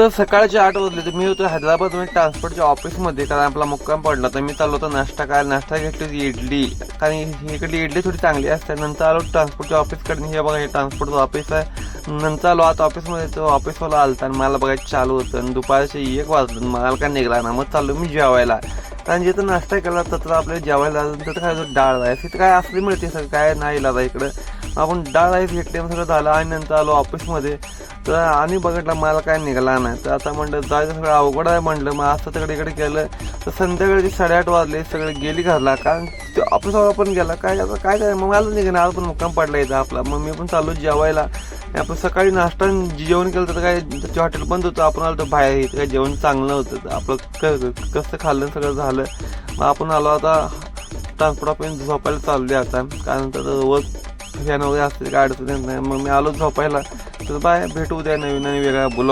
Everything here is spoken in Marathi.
तर सकाळचे आठ वाजले तर मी होतो हैदराबादमध्ये ट्रान्सपोर्टच्या ऑफिसमध्ये कारण आपला मुक्काम पडला तर मी चाललो होतो नाश्ता काय नाश्ता घेतली इडली. कारण इकडली इडली थोडी चांगली असते. नंतर आलो ट्रान्सपोर्टच्या ऑफिसकडे हे बघा हे ट्रान्सपोर्टचं ऑफिस आहे. नंतर आलो आता ऑफिसमध्ये तो ऑफिसवाला आलता आणि मला बघायचं चालू होतं. आणि दुपारचे एक वाजलं. मला काय निघाला ना मग चाललो मी जेवायला. कारण जिथं नाश्ता केला तर आपल्याला जेवायला तर काय डाळ राईस. तिथं काय असली मिळते सर काय नाही लादा इकडं. आपण डाळ राईस घेतले मग सगळं झालं. आणि नंतर आलो ऑफिसमध्ये तर आणि बघितलं मला काय निघाला नाही. तर आता म्हणलं जायचं सगळं अवघड आहे म्हणलं. मग असं तिकडे इकडे केलं. तर संध्याकाळी साडेआठ वाजले सगळे गेली घरला. कारण ते ऑफिसवर पण गेला. काय आता काय काय मग मला निघणार आज पण मुक्काम पडला इथं आपला. मग मी पण चालू जेवायला. आपण सकाळी नाश्ता जेवण केलं तर काय त्याचे हॉटेल बंद होतं. आपण आलो तर बाहेर येतं काय जेवण चांगलं होतं. तर आपलं क- कसं खाल्लं सगळं झालं. मग आपण आलो आता ट्रान्सपोर्ट आपण झोपायला आहे आता. कारण तर रोज फॅन वगैरे असते काय अडचण येत नाही. मग मी आलो झोपायला. तर बाय भेटू द्या नवीन आणि वेगळ्या बोला